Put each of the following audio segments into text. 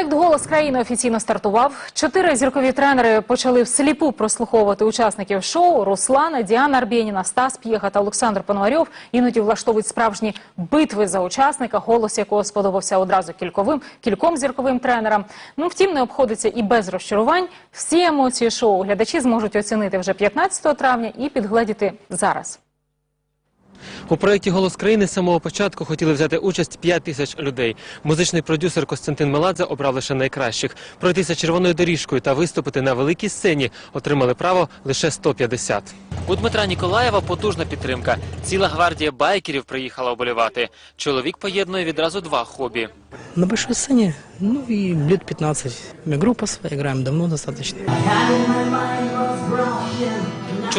Проект Голос країни офіційно стартував. Чотири зіркові тренери почали всліпу прослуховувати учасників шоу. Руслана, Діана Арбєніна, Стас П'єха та Олександр Пономарьов іноді влаштовують справжні битви за учасника, голос якого сподобався одразу кільковим кільком зірковим тренерам. Ну втім, не обходиться і без розчарувань. Всі емоції шоу глядачі зможуть оцінити вже 15 травня і підгледіти зараз. У проєкті Голос країни з самого початку хотіли взяти участь 5 тисяч людей. Музичний продюсер Костянтин Меладзе обрав лише найкращих. Пройтися червоною доріжкою та виступити на великій сцені отримали право лише 150. У Дмитра Ніколаєва потужна підтримка. Ціла гвардія байкерів приїхала оболівати. Чоловік поєднує відразу два хобі. На большой сцене, ну и лет 15. У меня группа своя, играем давно достаточно.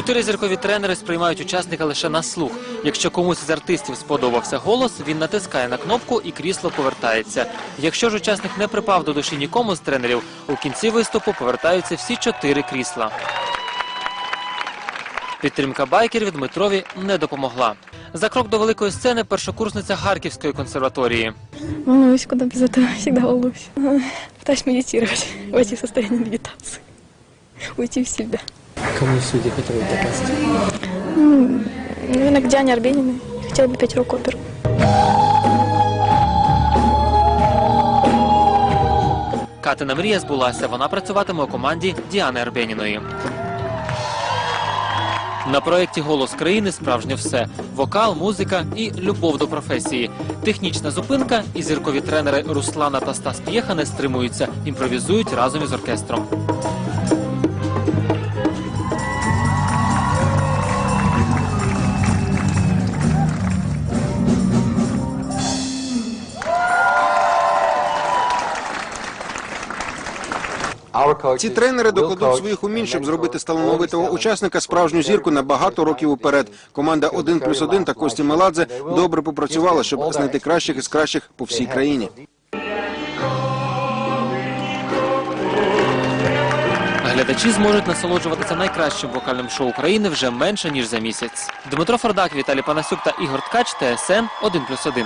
Чотири зіркові тренери сприймають учасника лише на слух. Якщо комусь з артистів сподобався голос, він натискає на кнопку і крісло повертається. Якщо ж учасник не припав до душі нікому з тренерів, у кінці виступу повертаються всі чотири крісла. Підтримка байкерів Дмитрові не допомогла. За крок до великої сцени першокурсниця Харківської консерваторії. Волнуюсь, куда без этого всегда волнуюсь. Пытаюсь медитировать, войти в состояние медитации, уйти в себя. Кому судьи хотели попасть? Наверное, к Диане Арбениной. Хотела бы петь рок-оперу. Катина мрія збулася. Вона працюватиме у команді Діани Арбеніної. На проєкті Голос країни справжнє все: вокал, музика і любов до професії. Технічна зупинка і зіркові тренери Руслана та Стас П'єха не стримуються, імпровізують разом із оркестром. Ці тренери докладуть своїх умінь, щоб зробити з талановитого учасника справжню зірку на багато років уперед. Команда «1 плюс 1» та Кості Меладзе добре попрацювала, щоб знайти кращих із кращих по всій країні. Глядачі зможуть насолоджуватися найкращим вокальним шоу України вже менше ніж за місяць. Дмитро Фордак, Віталій Панасюк та Ігор Ткач, ТСН 1+,1.